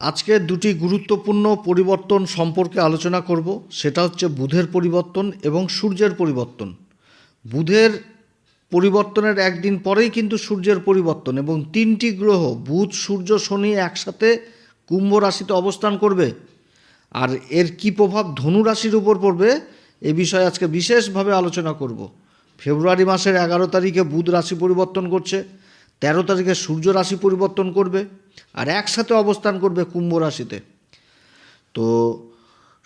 আজকে দুটি গুরুত্বপূর্ণ পরিবর্তন সম্পর্কে আলোচনা করব। সেটা হচ্ছে বুধের পরিবর্তন এবং সূর্যের পরিবর্তন। বুধের পরিবর্তনের একদিন পরেই কিন্তু সূর্যের পরিবর্তন এবং তিনটি গ্রহ, বুধ, সূর্য, শনি একসাথে কুম্ভ রাশিতে অবস্থান করবে। আর এর কি প্রভাব ধনু রাশির উপর পড়বে, এ বিষয়ে আজকে বিশেষভাবে আলোচনা করব। ফেব্রুয়ারি মাসের এগারো তারিখে বুধ রাশি পরিবর্তন করছে। তেরো তারিখে সূর্য রাশি পরিবর্তন করবে আর একসাথে অবস্থান করবে কুম্ভ রাশিতে। তো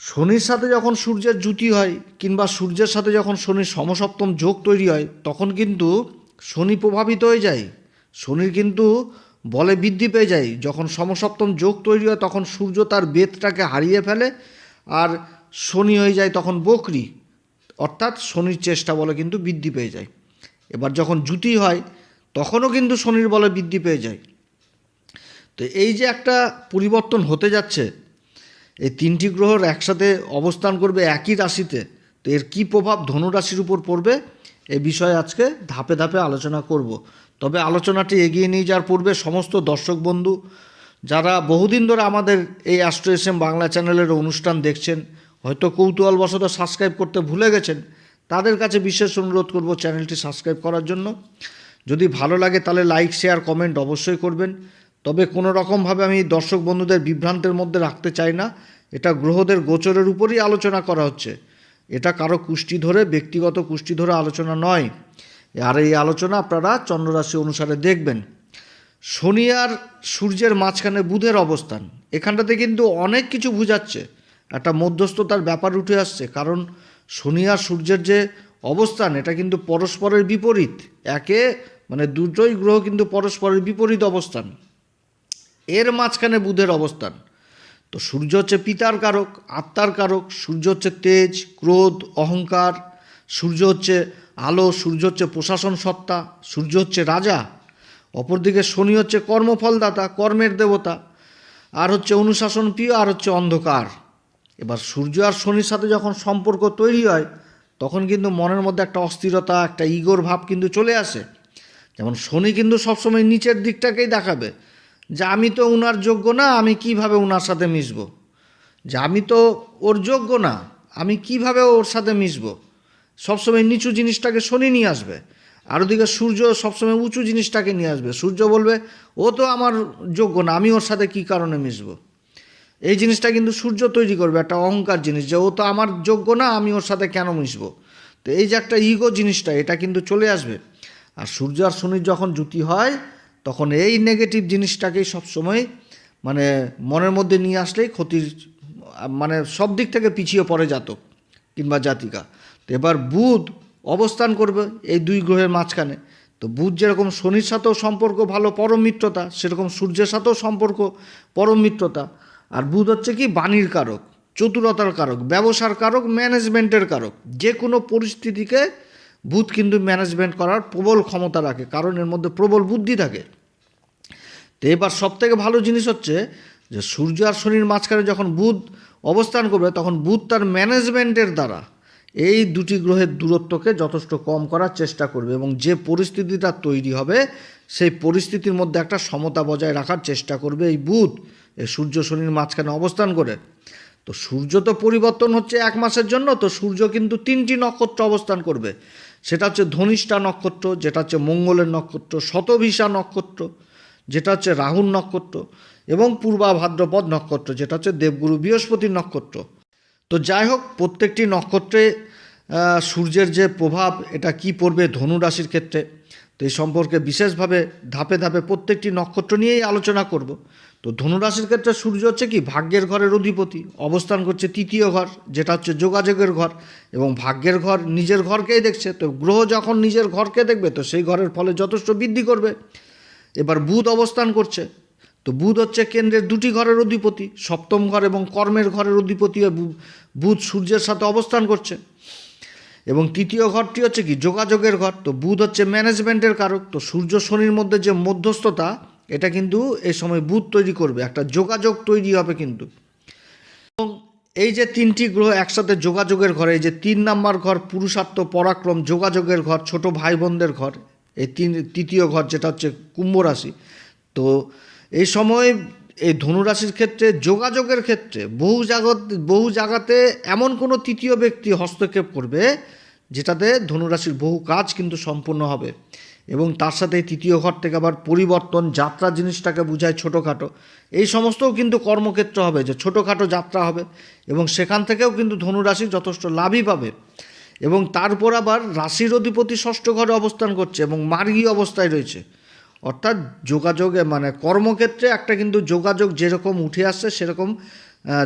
শনির সাথে যখন সূর্যের জুতি হয় কিংবা সূর্যের সাথে যখন শনির সমসপ্তম যোগ তৈরি হয়, তখন কিন্তু শনি প্রভাবিত হয়ে যায়। শনির কিন্তু বলে বৃদ্ধি পেয়ে যায়। যখন সমসপ্তম যোগ তৈরি হয়, তখন সূর্য তার বেদটাকে হারিয়ে ফেলে আর শনি হয়ে যায় তখন বকরি। অর্থাৎ শনির চেষ্টা বলে কিন্তু বৃদ্ধি পেয়ে যায়। এবার যখন জুতি হয় তখনও কিন্তু শনির বলে বৃদ্ধি পেয়ে যায়। তো এই যে একটা পরিবর্তন হতে যাচ্ছে, এই তিনটি গ্রহর একসাথে অবস্থান করবে একই রাশিতে, তো এর কী প্রভাব ধনু রাশির উপর পড়বে, এ বিষয়ে আজকে ধাপে ধাপে আলোচনা করব। তবে আলোচনাটি এগিয়ে নিয়ে যাওয়ার পূর্বে সমস্ত দর্শক বন্ধু, যারা বহুদিন ধরে আমাদের এই অ্যাস্ট্রো এস এম বাংলা চ্যানেলের অনুষ্ঠান দেখছেন, হয়তো কৌতূহলবশত সাবস্ক্রাইব করতে ভুলে গেছেন, তাদের কাছে বিশেষ অনুরোধ করব চ্যানেলটি সাবস্ক্রাইব করার জন্য। যদি ভালো লাগে তাহলে লাইক শেয়ার কমেন্ট অবশ্যই করবেন। তবে কোনো রকমভাবে আমি দর্শক বন্ধুদের বিভ্রান্তের মধ্যে রাখতে চাই না। এটা গ্রহদের গোচরের উপরই আলোচনা করা হচ্ছে। এটা কারও কুষ্টি ধরে, ব্যক্তিগত কুষ্টি ধরে আলোচনা নয়। আর এই আলোচনা আপনারা চন্দ্ররাশি অনুসারে দেখবেন। শনি আর সূর্যের মাঝখানে বুধের অবস্থান। এখানটাতে কিন্তু অনেক কিছু বুঝাচ্ছে। একটা মধ্যস্থতার ব্যাপার উঠে আসছে। কারণ শনি আর সূর্যের যে অবস্থান, এটা কিন্তু পরস্পরের বিপরীত। একে মানে দুটোই গ্রহ কিন্তু পরস্পরের বিপরীত অবস্থান। এর মাঝখানে বুধের অবস্থান। তো সূর্য হচ্ছে পিতার কারক, আত্মার কারক, সূর্য হচ্ছে তেজ, ক্রোধ, অহংকার, সূর্য হচ্ছে আলো, সূর্য হচ্ছে প্রশাসন সত্তা, সূর্য হচ্ছে রাজা, অপরদিকে শনি হচ্ছে কর্মফলদাতা, কর্মের দেবতা, আর হচ্ছে অনুশাসন প্রিয় আর হচ্ছে অন্ধকার। এবার সূর্য আর শনির সাথে যখন সম্পর্ক তৈরি হয় তখন কিন্তু মনের মধ্যে একটা অস্থিরতা, একটা ইগোর ভাব কিন্তু চলে আসে। যেমন শনি কিন্তু সবসময় নিচের দিকটাকেই দেখাবে। যে আমি তো উনার যোগ্য না, আমি কীভাবে উনার সাথে মিশব? যে আমি তো ওর যোগ্য না, আমি কীভাবে ওর সাথে মিশব? সবসময় নিচু জিনিসটাকে শনি নিয়ে আসবে। আর ওদিকে সূর্য সবসময় উঁচু জিনিসটাকে নিয়ে আসবে। সূর্য বলবে, ও তো আমার যোগ্য না, আমি ওর সাথে কী কারণে মিশব? এই জিনিসটা কিন্তু সূর্য তৈরি করবে, একটা অহংকার জিনিস যে ও তো আমার যোগ্য না, আমি ওর সাথে কেন মিশবো? তো এই যে একটা ইগো জিনিসটা, এটা কিন্তু চলে আসবে। আর সূর্য আর শনির যখন জুতি হয়, তখন এই নেগেটিভ জিনিসটাকেই সবসময় মানে মনের মধ্যে নিয়ে আসলেই ক্ষতির মানে সব দিক থেকে পিছিয়ে পড়ে জাতক কিংবা জাতিকা। তো এবার বুধ অবস্থান করবে এই দুই গ্রহের মাঝখানে। তো বুধ যেরকম শনির সাথেও সম্পর্ক, ভালো পরম মিত্রতা, সেরকম সূর্যের সাথেও সম্পর্ক, পরম মিত্রতা। আর বুধ হচ্ছে কি বাণীর কারক, চতুরতার কারক, ব্যবসার কারক ম্যানেজমেন্টের কারক। যে কোনো পরিস্থিতিকে বুধ কিন্তু ম্যানেজমেন্ট করার প্রবল ক্ষমতা রাখে, কারণ এর মধ্যে প্রবল বুদ্ধি থাকে। তো এবার সবথেকে ভালো জিনিস হচ্ছে যে সূর্য আর শনির মাঝখানে যখন বুধ অবস্থান করবে, তখন বুধ তার ম্যানেজমেন্টের দ্বারা এই দুটি গ্রহের দূরত্বকে যথেষ্ট কম করার চেষ্টা করবে এবং যে পরিস্থিতিটা তৈরি হবে, সেই পরিস্থিতির মধ্যে একটা সমতা বজায় রাখার চেষ্টা করবে এই বুধ, এই সূর্য শনির মাঝখানে অবস্থান করে। তো সূর্য তো পরিবর্তন হচ্ছে এক মাসের জন্য, তো সূর্য কিন্তু তিনটি নক্ষত্র অবস্থান করবে। সেটা হচ্ছে ধনিষ্ঠা নক্ষত্র, যেটা হচ্ছে মঙ্গলের নক্ষত্র শতভিসা নক্ষত্র, যেটা হচ্ছে রাহুল নক্ষত্র এবং পূর্বা ভাদ্রপদ নক্ষত্র, যেটা হচ্ছে দেবগুরু বৃহস্পতির নক্ষত্র। তো যাই হোক, প্রত্যেকটি নক্ষত্রে সূর্যের যে প্রভাব, এটা কি পড়বে ধনু রাশির ক্ষেত্রে? তো এই সম্পর্কে বিশেষভাবে ধাপে ধাপে প্রত্যেকটি নক্ষত্র নিয়েই আলোচনা করব। তো ধনুরাশির ক্ষেত্রে সূর্য হচ্ছে কি? ভাগ্যের ঘরের অধিপতি। অবস্থান করছে তৃতীয় ঘর, যেটা হচ্ছে যোগাযোগের ঘর। এবং ভাগ্যের ঘর নিজের ঘরকেই দেখছে। তো গ্রহ যখন নিজের ঘরকে দেখবে, তো সেই ঘরের ফলে যথেষ্ট বৃদ্ধি করবে। এবার বুধ অবস্থান করছে। তো বুধ হচ্ছে কেন্দ্রের দুটি ঘরের অধিপতি, সপ্তম ঘর এবং কর্মের ঘরের অধিপতি বুধ সূর্যের সাথে অবস্থান করছে। এবং তৃতীয় ঘরটি হচ্ছে কি? যোগাযোগের ঘর। তো বুধ হচ্ছে ম্যানেজমেন্টের কারক। তো সূর্য শনির মধ্যে যে মধ্যস্থতা, এটা কিন্তু এই সময় বুধ তৈরি করবে। একটা যোগাযোগ তৈরি হবে কিন্তু। এবং এই যে তিনটি গ্রহ একসাথে যোগাযোগের ঘর, এই যে তিন নাম্বার ঘর পুরুষার্থ পরাক্রম, যোগাযোগের ঘর, ছোট ভাই বোনদের ঘর, এই তিন তৃতীয় ঘর যেটা হচ্ছে কুম্ভ রাশি। তো এই সময় এই ধনুরাশির ক্ষেত্রে, যোগাযোগের ক্ষেত্রে বহু জাগত, বহু জায়গাতে এমন কোনো তৃতীয় ব্যক্তি হস্তক্ষেপ করবে যেটাতে ধনুরাশির বহু কাজ কিন্তু সম্পূর্ণ হবে। এবং তার সাথে তৃতীয় ঘর থেকে আবার পরিবর্তন, যাত্রা জিনিসটাকে বোঝায় ছোটোখাটো। এই সমস্তও কিন্তু কর্মক্ষেত্র হবে যে ছোটোখাটো যাত্রা হবে এবং সেখান থেকেও কিন্তু ধনুরাশি যথেষ্ট লাভই পাবে। এবং তারপর আবার রাশির অধিপতি ষষ্ঠ ঘরে অবস্থান করছে এবং মার্গী অবস্থায় রয়েছে। অর্থাৎ যোগাযোগে মানে কর্মক্ষেত্রে একটা কিন্তু যোগাযোগ যেরকম উঠে আসছে, সেরকম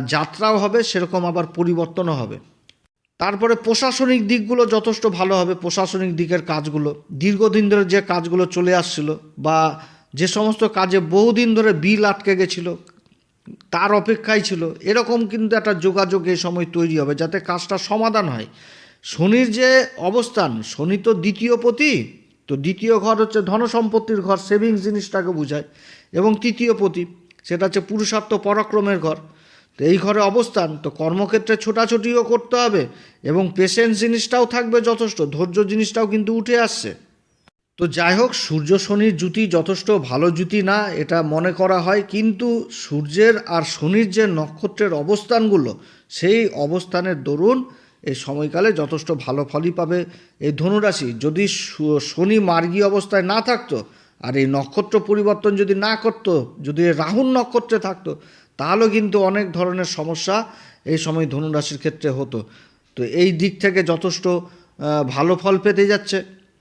যাত্রাও হবে, সেরকম আবার পরিবর্তনও হবে। তারপরে প্রশাসনিক দিকগুলো যথেষ্ট ভালো হবে, প্রশাসনিক দিকের কাজগুলো। দীর্ঘদিন ধরে যে কাজগুলো চলে আসছিল বা যে সমস্ত কাজে বহুদিন ধরে বিল আটকে গেছিল, তার অপেক্ষায় ছিল, এরকম কিন্তু একটা যোগাযোগ এই সময় তৈরি হবে যাতে কাজটা সমাধান হয়। শনির যে অবস্থান, শনি তো দ্বিতীয় পতি তো দ্বিতীয় ঘর হচ্ছে ধনসম্পত্তির ঘর সেভিংস জিনিসটাকে বোঝায়। এবং তৃতীয় পতি সেটা হচ্ছে পুরুষার্থ পরাক্রমের ঘর। তো এই ঘরে অবস্থান, তো কর্মক্ষেত্রে ছোটাছুটিও করতে হবে এবং পেশেন্স জিনিসটাও থাকবে যথেষ্ট, ধৈর্য জিনিসটাও কিন্তু উঠে আসছে। তো যাই হোক, সূর্য শনির জুতি যথেষ্ট ভালো জুতি না, এটা মনে করা হয়, কিন্তু সূর্যের আর শনির যে নক্ষত্রের অবস্থানগুলো, সেই অবস্থানের দরুন এই সময়কালে যথেষ্ট ভালো ফলই পাবে এই ধনুরাশি। যদি শনি মার্গী অবস্থায় না থাকতো আর এই নক্ষত্র পরিবর্তন যদি না করতো, যদি রাহুল নক্ষত্রে থাকতো তাহলেও কিন্তু অনেক ধরনের সমস্যা এই সময় ধনুরাশির ক্ষেত্রে হতো। তো এই দিক থেকে যথেষ্ট ভালো ফল পেতে যাচ্ছে।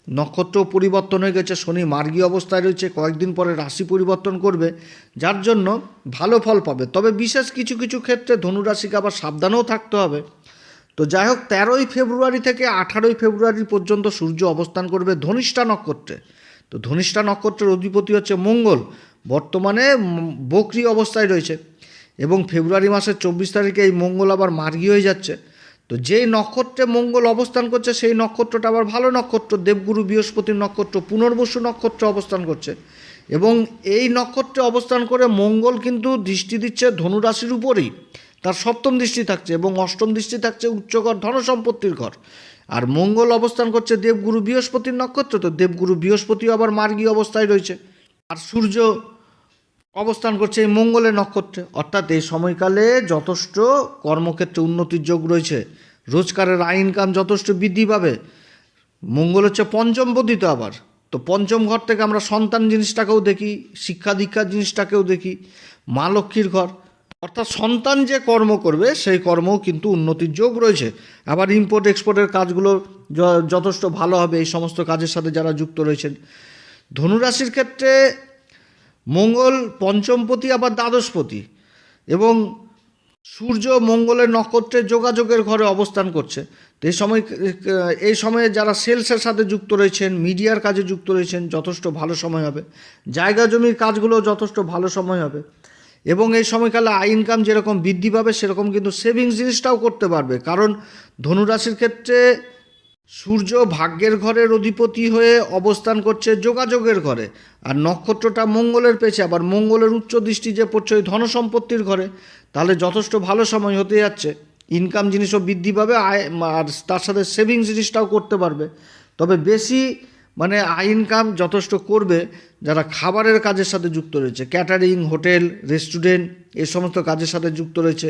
নক্ষত্র পরিবর্তন হয়ে গেছে, শনি মার্গী অবস্থায় রয়েছে, কয়েকদিন পরে রাশি পরিবর্তন করবে, যার জন্য ভালো ফল পাবে। তবে বিশেষ কিছু কিছু ক্ষেত্রে ধনুরাশিকে আবার সাবধানেও থাকতে হবে। তো যাই হোক, তেরোই ফেব্রুয়ারি থেকে আঠারোই ফেব্রুয়ারি পর্যন্ত সূর্য অবস্থান করবে ধনিষ্ঠা নক্ষত্রে। তো ধনিষ্ঠা নক্ষত্রের অধিপতি হচ্ছে মঙ্গল। বর্তমানে বকরি অবস্থায় রয়েছে এবং ফেব্রুয়ারি মাসের চব্বিশ তারিখে এই মঙ্গল আবার মার্গী হয়ে যাচ্ছে। তো যেই নক্ষত্রে মঙ্গল অবস্থান করছে, সেই নক্ষত্রটা আবার ভালো নক্ষত্র। দেবগুরু বৃহস্পতির নক্ষত্র, পুনর্বসু নক্ষত্রে অবস্থান করছে। এবং এই নক্ষত্রে অবস্থান করে মঙ্গল কিন্তু দৃষ্টি দিচ্ছে ধনুরাশির উপরেই। তার সপ্তম দৃষ্টি থাকছে এবং অষ্টম দৃষ্টি থাকছে উচ্চঘর ধনসম্পত্তির ঘর। আর মঙ্গল অবস্থান করছে দেবগুরু বৃহস্পতির নক্ষত্র, তো দেবগুরু বৃহস্পতিও আবার মার্গী অবস্থায় রয়েছে। আর সূর্য অবস্থান করছে এই মঙ্গলের নক্ষত্রে। অর্থাৎ এই সময়কালে যথেষ্ট কর্মক্ষেত্রে উন্নতির যোগ রয়েছে। রোজগারের আয় ইনকাম যথেষ্ট বৃদ্ধি পাবে। মঙ্গল হচ্ছে পঞ্চম পতিত আবার। তো পঞ্চম ঘর থেকে আমরা সন্তান জিনিসটাকেও দেখি, শিক্ষা দীক্ষার জিনিসটাকেও দেখি। মা লক্ষ্মীর ঘর। অর্থাৎ সন্তান যে কর্ম করবে, সেই কর্মও কিন্তু উন্নতির যোগ রয়েছে। আবার ইম্পোর্ট এক্সপোর্টের কাজগুলো যথেষ্ট ভালো হবে, এই সমস্ত কাজের সাথে যারা যুক্ত রয়েছেন। ধনুরাশির ক্ষেত্রে মঙ্গল পঞ্চমপতি, আবার দ্বাদশপতি, এবং সূর্য মঙ্গলের নক্ষত্রের যোগাযোগের ঘরে অবস্থান করছে। তো এই সময়, এই সময়ে যারা সেলসের সাথে যুক্ত রয়েছেন, মিডিয়ার কাজে যুক্ত রয়েছেন, যথেষ্ট ভালো সময় হবে। জায়গা জমির কাজগুলো যথেষ্ট ভালো সময় হবে। এবং এই সময়কালে আয় ইনকাম যেরকম বৃদ্ধি পাবে, সেরকম কিন্তু সেভিংস জিনিসটাও করতে পারবে। কারণ ধনুরাশির ক্ষেত্রে সূর্য ভাগ্যের ঘরের অধিপতি হয়ে অবস্থান করছে যোগাযোগের ঘরে। আর নক্ষত্রটা মঙ্গলের পেছে, আবার মঙ্গলের উচ্চ দৃষ্টি যে পড়ছে ওই ধনসম্পত্তির ঘরে, তাহলে যথেষ্ট ভালো সময় হতে যাচ্ছে। ইনকাম জিনিসও বৃদ্ধি পাবে, আয়, আর তার সাথে সেভিংস জিনিসটাও করতে পারবে। তবে বেশি মানে আয় ইনকাম যথেষ্ট করবে যারা খাবারের কাজের সাথে যুক্ত রয়েছে, ক্যাটারিং, হোটেল, রেস্টুরেন্ট এই সমস্ত কাজের সাথে যুক্ত রয়েছে,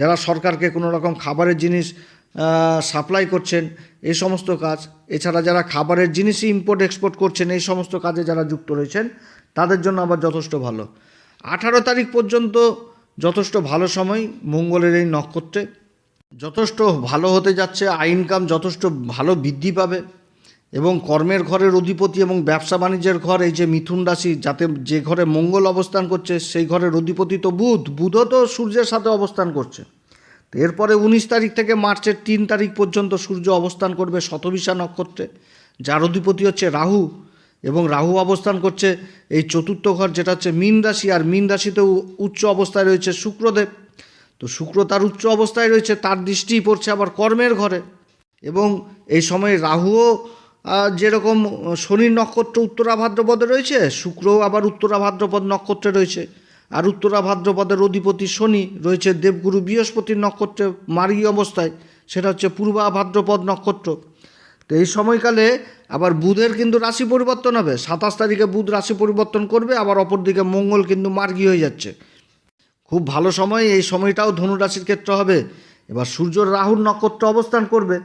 যারা সরকারকে কোনো রকম খাবারের জিনিস সাপ্লাই করছেন এই সমস্ত কাজ, এছাড়া যারা খাবারের জিনিসই ইম্পোর্ট এক্সপোর্ট করছেন, এই সমস্ত কাজে যারা যুক্ত রয়েছেন, তাদের জন্য আবার যথেষ্ট ভালো। আঠারো তারিখ পর্যন্ত যথেষ্ট ভালো সময় মঙ্গলের এই নক্ষত্রে। যথেষ্ট ভালো হতে যাচ্ছে আয় ইনকাম যথেষ্ট ভালো বৃদ্ধি পাবে। এবং কর্মের ঘরের অধিপতি এবং ব্যবসা বাণিজ্যের ঘর, এই যে মিথুন রাশি, যাতে যে ঘরে মঙ্গল অবস্থান করছে, সেই ঘরের অধিপতি তো বুধ। বুধও তো সূর্যের সাথে অবস্থান করছে। এরপরে উনিশ তারিখ থেকে মার্চের তিন তারিখ পর্যন্ত সূর্য অবস্থান করবে শতবিশা নক্ষত্রে। যার অধিপতি হচ্ছে রাহু এবং রাহু অবস্থান করছে এই চতুর্থ ঘর, যেটা হচ্ছে মীন রাশি। আর মীন রাশিতেও উচ্চ অবস্থায় রয়েছে শুক্রদেব। তো শুক্র তার উচ্চ অবস্থায় রয়েছে, তার দৃষ্টিই পড়ছে আবার কর্মের ঘরে। এবং এই সময় রাহুও যেরকম শনির নক্ষত্র উত্তরা ভাদ্রপদে রয়েছে, শুক্রও আবার উত্তরা ভাদ্রপদ নক্ষত্রে রয়েছে। আর উত্তরা ভাদ্রপদের অধিপতি শনি রয়েছে দেবগুরু বৃহস্পতির নক্ষত্রে মার্গী অবস্থায়, সেটা হচ্ছে পূর্বা ভাদ্রপদ নক্ষত্র। তো এই সময়কালে আবার বুধের কিন্তু রাশি পরিবর্তন হবে, সাতাশ তারিখে বুধ রাশি পরিবর্তন করবে, আবার অপরদিকে মঙ্গল কিন্তু মার্গী হয়ে যাচ্ছে। খুব ভালো সময় এই সময়টাও ধনুরাশির ক্ষেত্রে হবে। এবার সূর্য রাহুর নক্ষত্র অবস্থান করবে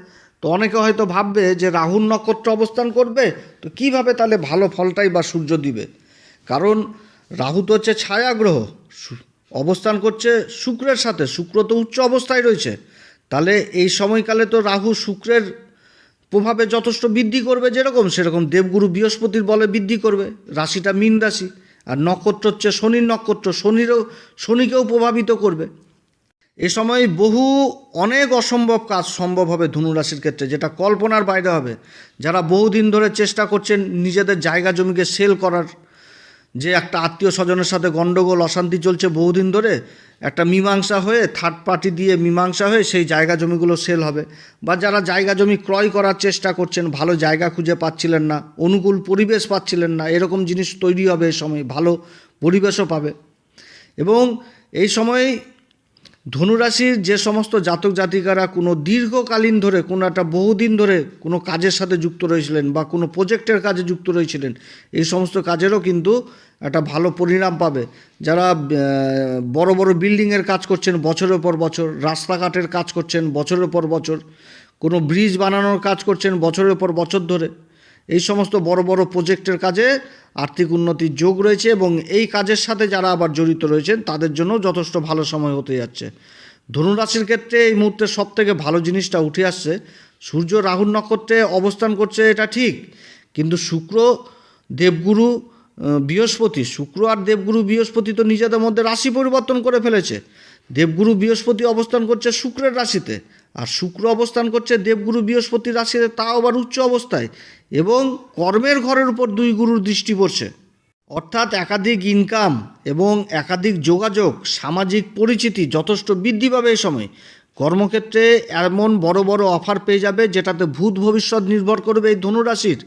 তো অনেকে হয়তো ভাববে যে রাহুর নক্ষত্র অবস্থান করবে, তো কীভাবে তাহলে ভালো ফলটাই বা সূর্য দিবে? কারণ রাহু তো হচ্ছে ছায়া গ্রহ অবস্থান করছে শুক্রের সাথে, শুক্র তো উচ্চ অবস্থায় রয়েছে। তাহলে এই সময়কালে তো রাহু শুক্রের প্রভাবে যথেষ্ট বৃদ্ধি করবে যেরকম, সেরকম দেবগুরু বৃহস্পতির বলে বৃদ্ধি করবে, রাশিটা মীন রাশি, আর নক্ষত্র হচ্ছে শনির নক্ষত্র, শনিরও শনিকেও প্রভাবিত করবে। এ সময় বহু অনেক অসম্ভব কাজ সম্ভব হবে ধনুরাশির ক্ষেত্রে, যেটা কল্পনার বাইরে হবে। যারা বহুদিন ধরে চেষ্টা করছেন নিজেদের জায়গা জমিকে সেল করার, যে একটা আত্মীয় স্বজনের সাথে গণ্ডগোল অশান্তি চলছে বহুদিন ধরে, একটা মীমাংসা হয়ে থার্ড পার্টি দিয়ে মীমাংসা হয়ে সেই জায়গা জমিগুলো সেল হবে। বা যারা জায়গা জমি ক্রয় করার চেষ্টা করছেন, ভালো জায়গা খুঁজে পাচ্ছিলেন না, অনুকূল পরিবেশ পাচ্ছিলেন না, এরকম জিনিস তৈরি হবে এই সময়, ভালো পরিবেশও পাবে। এবং এই সময় ধনুরাশির যে সমস্ত জাতক জাতিকারা কোনো দীর্ঘকালীন ধরে, কোনো একটা বহুদিন ধরে কোনো কাজের সাথে যুক্ত রয়েছিলেন বা কোনো প্রজেক্টের কাজে যুক্ত রয়েছিলেন, এই সমস্ত কাজেরও কিন্তু একটা ভালো পরিণাম পাবে। যারা বড় বড় বিল্ডিংয়ের কাজ করছেন, বছরের পর বছর, রাস্তাঘাটের কাজ করছেন, বছরের পর বছর, কোনো ব্রিজ বানানোর কাজ করছেন, বছরের পর বছর ধরে এই সমস্ত বড় বড় প্রজেক্টের কাজে আর্থিক উন্নতির যোগ রয়েছে এবং এই কাজের সাথে যারা আবার জড়িত রয়েছেন, তাদের জন্য যথেষ্ট ভালো সময় হতে যাচ্ছে। ধনুরাশির ক্ষেত্রে এই মুহূর্তে সব থেকে ভালো জিনিসটা উঠে আসছে, সূর্য রাহুল নক্ষত্রে অবস্থান করছে এটা ঠিক, কিন্তু শুক্র, দেবগুরু বৃহস্পতি, শুক্র আর দেবগুরু বৃহস্পতি তো নিজেদের মধ্যে রাশি পরিবর্তন করে ফেলেছে। দেবগুরু বৃহস্পতি অবস্থান করছে শুক্রের রাশিতে আর শুক্র অবস্থান করছে দেবগুরু বৃহস্পতি রাশিতে, তাও আবার উচ্চ অবস্থায় এবং কর্মের ঘরের উপর দুই গুরুর দৃষ্টি পড়ছে। অর্থাৎ একাধিক ইনকাম এবং একাধিক যোগাযোগ, সামাজিক পরিচিতি যথেষ্ট বৃদ্ধি পাবে এই সময়। কর্মক্ষেত্রে এমন বড় বড় অফার পেয়ে যাবে যেটাতে ভূত ভবিষ্যৎ নির্ভর করবে এই ধনুরাশির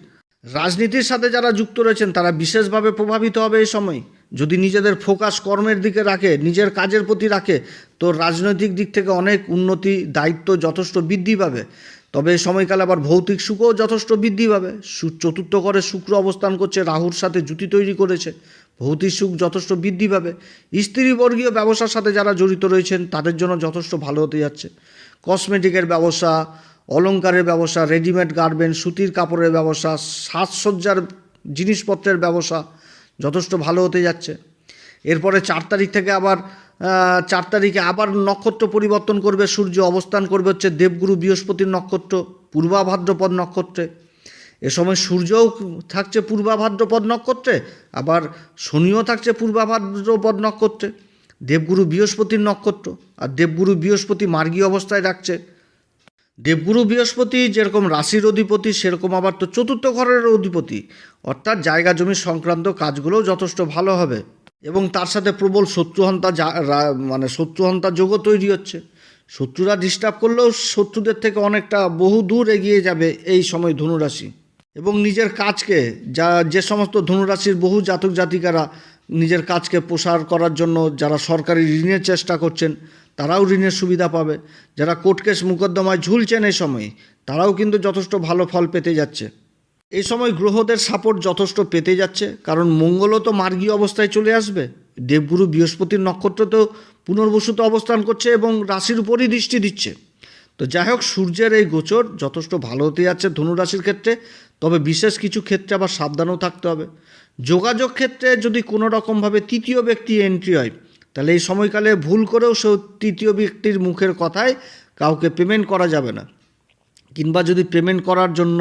রাজনীতির সাথে যারা যুক্ত রয়েছেন, তারা বিশেষভাবে প্রভাবিত হবে এই সময়। যদি নিজেদের ফোকাস কর্মের দিকে রাখে, নিজের কাজের প্রতি রাখে, তো রাজনৈতিক দিক থেকে অনেক উন্নতি দায়িত্ব যথেষ্ট বৃদ্ধি পাবে। তবে এই সময়কালে আবার ভৌতিক সুখও যথেষ্ট বৃদ্ধি পাবে। চতুর্থ ঘরে শুক্র অবস্থান করছে, রাহুর সাথে জুতি তৈরি করেছে। ভৌতিক সুখ যথেষ্ট বৃদ্ধি পাবে। স্ত্রীবর্গীয় ব্যবসার সাথে যারা জড়িত রয়েছেন, তাদের জন্য যথেষ্ট ভালো হতে যাচ্ছে। কসমেটিকের ব্যবসা অলংকারের ব্যবসা রেডিমেড গার্মেন্ট সুতির কাপড়ের ব্যবসা, সাজসজ্জার জিনিসপত্রের ব্যবসা যথেষ্ট ভালো হতে যাচ্ছে। এরপরে চার তারিখ থেকে আবার চার তারিখে আবার নক্ষত্র পরিবর্তন করবে, সূর্য অবস্থান করবে হচ্ছে দেবগুরু বৃহস্পতির নক্ষত্র, পূর্বাভাদ্রপদ নক্ষত্রে। এ সময় সূর্যও থাকছে পূর্বাভাদ্রপদ নক্ষত্রে, আবার শনিও থাকছে পূর্বাভাদ্রপদ নক্ষত্রে। দেবগুরু বৃহস্পতির নক্ষত্র, আর দেবগুরু বৃহস্পতি মার্গী অবস্থায় রাখছে। দেবগুরু বৃহস্পতি, যেরকম রাশির অধিপতি, সেরকম আবার তো চতুর্থ ঘরের অধিপতি। অর্থাৎ জায়গা জমি সংক্রান্ত কাজগুলোও যথেষ্ট ভালো হবে এবং তার সাথে প্রবল শত্রুহন্তা মানে শত্রুহন্তা যোগও তৈরি হচ্ছে। শত্রুরা ডিস্টার্ব করলেও শত্রুদের থেকে অনেকটা বহু দূর এগিয়ে যাবে এই সময় ধনুরাশি। এবং নিজের কাজকে, যা, যে সমস্ত ধনুরাশির বহু জাতক জাতিকারা নিজের কাজকে প্রসার করার জন্য যারা সরকারি ঋণের চেষ্টা করছেন তারাও ঋণের সুবিধা পাবে। যারা কোর্ট কেস মোকদ্দমায় ঝুলছেন এই সময়, তারাও কিন্তু যথেষ্ট ভালো ফল পেতে যাচ্ছে। এই সময় গ্রহদের সাপোর্ট যথেষ্ট পেতে যাচ্ছে, কারণ মঙ্গলও তো মার্গী অবস্থায় চলে আসবে। দেবগুরু বৃহস্পতির নক্ষত্র তো পুনর্বসুত অবস্থান করছে এবং রাশির উপরই দৃষ্টি দিচ্ছে। তো যাই হোক, সূর্যের এই গোচর যথেষ্ট ভালো হতে যাচ্ছে ধনুরাশির ক্ষেত্রে, তবে বিশেষ কিছু ক্ষেত্রে আবার সাবধানও থাকতে হবে। যোগাযোগ ক্ষেত্রে যদি কোনো রকমভাবে তৃতীয় ব্যক্তি এন্ট্রি হয় তাহলে এই সময়কালে ভুল করেও সে তৃতীয় ব্যক্তির মুখের কথায় কাউকে পেমেন্ট করা যাবে না। কিংবা যদি পেমেন্ট করার জন্য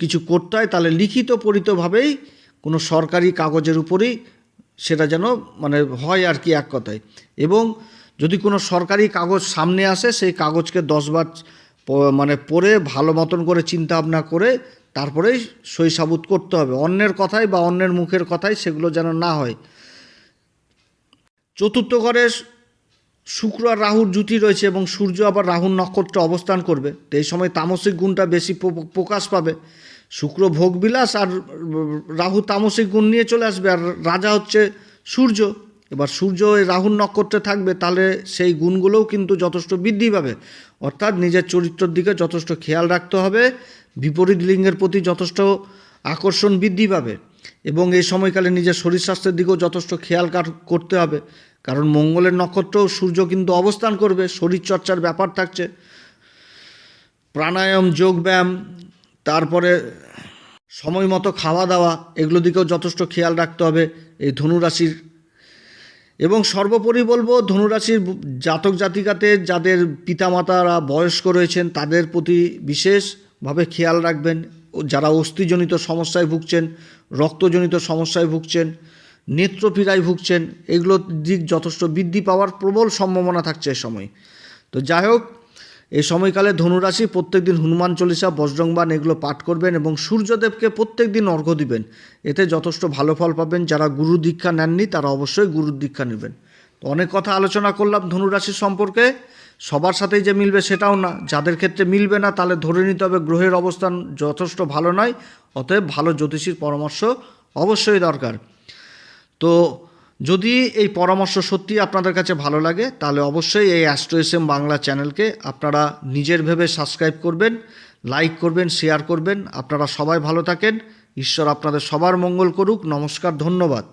কিছু করতে হয়, তাহলে লিখিত পরিতভাবেই কোনো সরকারি কাগজের উপরেই সেটা যেন মানে হয় আর কি এক কথায়। এবং যদি কোনো সরকারি কাগজ সামনে আসে, সেই কাগজকে দশবার মানে পড়ে ভালো মতন করে চিন্তা ভাবনা করে তারপরেই সই সাবুত করতে হবে। অন্যের কথায় বা অন্যের মুখের কথায় সেগুলো যেন না হয়। চতুর্থ ঘরে শুক্র আর রাহুর জুতি রয়েছে এবং সূর্য আবার রাহুর নক্ষত্রে অবস্থান করবে। তো এই সময় তামসিক গুণটা বেশি প্র- প্রকাশ পাবে। শুক্র ভোগবিলাস আর রাহু তামসিক গুণ নিয়ে চলে আসবে আর রাজা হচ্ছে সূর্য। এবার সূর্য এই রাহুর নক্ষত্রে থাকবে তাহলে সেই গুণগুলোও কিন্তু যথেষ্ট বৃদ্ধি পাবে। অর্থাৎ নিজের চরিত্রের দিকে যথেষ্ট খেয়াল রাখতে হবে। বিপরীত লিঙ্গের প্রতি যথেষ্ট আকর্ষণ বৃদ্ধি পাবে। এবং এই সময়কালে নিজের শরীর স্বাস্থ্যের দিকেও যথেষ্ট খেয়াল করতে হবে। কারণ মঙ্গলের নক্ষত্রেও সূর্য কিন্তু অবস্থান করবে, শরীরচর্চার ব্যাপার থাকছে। প্রাণায়াম, যোগব্যায়াম, তারপরে সময় মতো খাওয়া দাওয়া এগুলো দিকেও যথেষ্ট খেয়াল রাখতে হবে এই ধনুরাশির। এবং সর্বোপরি বলব, ধনুরাশির জাতক জাতিকাতে যাদের পিতামাতারা বয়স্ক রয়েছেন, তাদের প্রতি বিশেষভাবে খেয়াল রাখবেন। যারা অস্থিজনিত সমস্যায় ভুগছেন রক্তজনিত সমস্যায় ভুগছেন, নেত্রপীড়ায় ভুগছেন, এগুলোর দিক যথেষ্ট বৃদ্ধি পাওয়ার প্রবল সম্ভাবনা থাকছে এ সময়। তো যাই হোক এই সময়কালে ধনুরাশি প্রত্যেক দিন হনুমান চল্লিশা বজরংবান এগুলো পাঠ করবেন এবং সূর্যদেবকে প্রত্যেক দিন অর্ঘ্য দিবেন। এতে যথেষ্ট ভালো ফল পাবেন। যারা গুরু দীক্ষা নেননি, তারা অবশ্যই গুরুর দীক্ষা নেবেন। তো অনেক কথা আলোচনা করলাম ধনুরাশি সম্পর্কে। সবার সাথেই যে মিলবে সেটাও না। যাদের ক্ষেত্রে মিলবে না, তাহলে ধরে নিতে হবে গ্রহের অবস্থান যথেষ্ট ভালো নয় অতএব ভালো জ্যোতিষীর পরামর্শ অবশ্যই দরকার। তো যদি এই পরামর্শ সত্যি আপনাদের কাছে ভালো লাগে, তাহলে অবশ্যই এই অ্যাস্ট্রো এস এম বাংলা চ্যানেলকে আপনারা নিজের ভেবে সাবস্ক্রাইব করবেন, লাইক করবেন, শেয়ার করবেন। আপনারা সবাই ভালো থাকেন। ঈশ্বর আপনাদের সবার মঙ্গল করুক। নমস্কার, ধন্যবাদ।